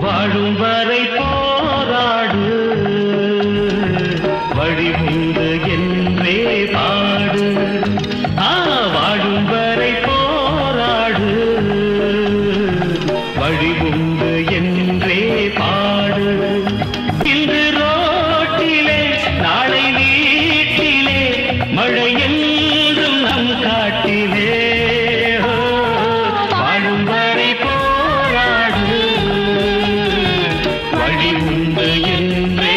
வாழும் வரை போராடு. வழி என்றே பாடு. ஆ வாழும் வரை போராடு. வழி என்றே பாடு. என்றே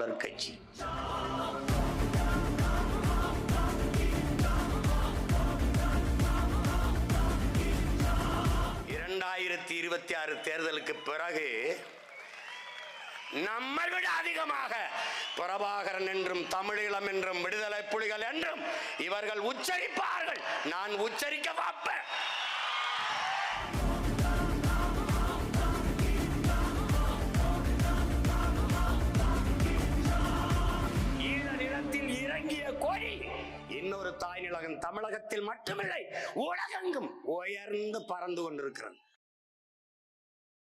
நாம் கட்சி. இரண்டாயிரத்தி இருபத்தி ஆறு தேர்தலுக்கு பிறகு நம்மை விட அதிகமாக பிரபாகரன் என்றும் தமிழீழம் என்றும் விடுதலை புலிகள் என்றும் இவர்கள் உச்சரிப்பார்கள். நான் உச்சரிக்க பார்ப்பேன். இறங்கிய கொடி இன்னொரு தாய் நிலகம் தமிழகத்தில் மட்டுமில்லை உலகெங்கும் உயர்ந்து பறந்து கொண்டிருக்கிறது.